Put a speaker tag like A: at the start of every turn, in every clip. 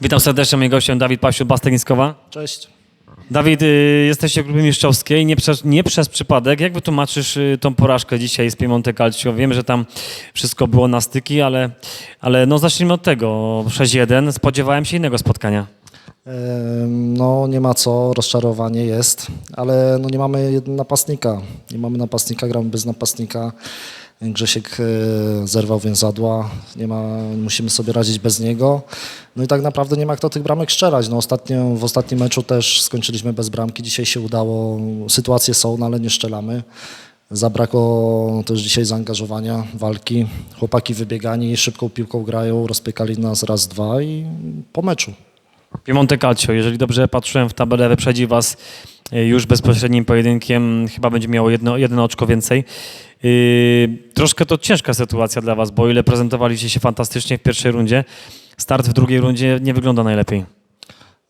A: Witam serdecznie, moim gościem Dawid Pasiu, Bastegniskowa.
B: Cześć.
A: Dawid, y, jesteście w grupie mistrzowskiej, nie przez, nie przez przypadek. Jak wytłumaczysz y, tą porażkę dzisiaj z Piemonte Calcio? Wiem, że tam wszystko było na styki, ale, ale no zacznijmy od tego. 6-1, spodziewałem się innego spotkania.
B: Em, No nie ma co, rozczarowanie jest, ale no nie mamy jed- napastnika. Nie mamy napastnika, gramy bez napastnika. Grzesiek e, zerwał więzadła, nie ma, musimy sobie radzić bez niego. No i tak naprawdę nie ma kto tych bramek strzelać. No ostatnio, w ostatnim meczu też skończyliśmy bez bramki, dzisiaj się udało, sytuacje są, no ale nie strzelamy. Zabrakło też dzisiaj zaangażowania, walki. Chłopaki wybiegani, szybką piłką grają, rozpykali nas raz, dwa i po meczu.
A: Piemonte Calcio, jeżeli dobrze patrzyłem w tabelę, wyprzedzi was już bezpośrednim pojedynkiem, chyba będzie miało jedno, jedno oczko więcej. Yy, troszkę to ciężka sytuacja dla was, bo ile prezentowaliście się fantastycznie w pierwszej rundzie, start w drugiej rundzie nie wygląda najlepiej.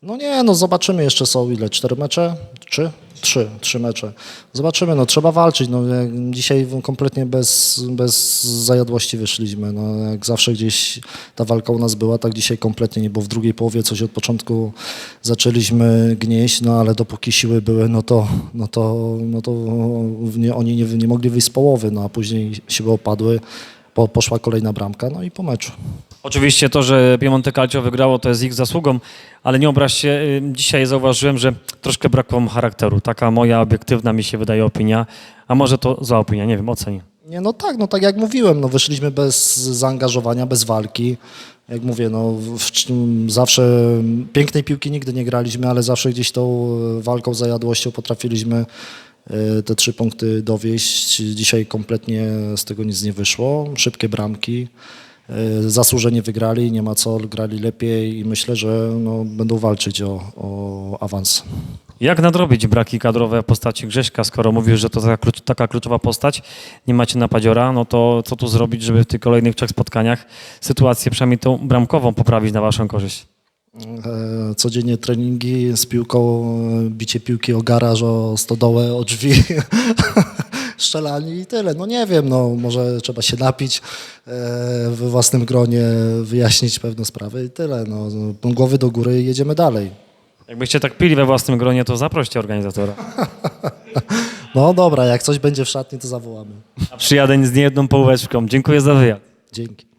B: No nie, no zobaczymy, jeszcze są ile, cztery mecze? Trzy? Trzy, trzy mecze. Zobaczymy, no trzeba walczyć, no dzisiaj kompletnie bez, bez zajadłości wyszliśmy, no jak zawsze gdzieś ta walka u nas była, tak dzisiaj kompletnie nie, bo w drugiej połowie coś od początku zaczęliśmy gnieść, no ale dopóki siły były, no to, no to, no to nie, oni nie, nie mogli wyjść z połowy, no a później siły opadły, po, poszła kolejna bramka, no i po meczu.
A: Oczywiście to, że Piemonte Calcio wygrało, to jest ich zasługą, ale nie obraź się, dzisiaj zauważyłem, że troszkę brakło mu charakteru. Taka moja obiektywna mi się wydaje opinia, a może to zła opinia, nie wiem, oceni.
B: Nie, no tak, no tak jak mówiłem, no wyszliśmy bez zaangażowania, bez walki. Jak mówię, no w, zawsze pięknej piłki nigdy nie graliśmy, ale zawsze gdzieś tą e, walką, zajadłością potrafiliśmy te trzy punkty dowieść. Dzisiaj kompletnie z tego nic nie wyszło. Szybkie bramki. e, Zasłużenie wygrali, nie ma co, grali lepiej i myślę, że no, będą walczyć o, o awans.
A: Jak nadrobić braki kadrowe w postaci Grześka, skoro mówisz, że to taka, klucz, taka kluczowa postać, nie macie napadziora, no to co tu zrobić, żeby w tych kolejnych trzech spotkaniach sytuację, przynajmniej tą bramkową, poprawić na waszą korzyść?
B: E, codziennie treningi z piłką, e, bicie piłki o garaż, o stodołę, o drzwi, strzelanie i tyle. No nie wiem, no może trzeba się napić e, we własnym gronie, wyjaśnić pewne sprawy i tyle. No, no, głowy do góry i jedziemy dalej.
A: Jakbyście tak pili we własnym gronie, to zaproście organizatora.
B: No dobra, jak coś będzie w szatni, to zawołamy.
A: A przyjadę z niejedną połóweczką. Dziękuję za wywiad.
B: Dzięki.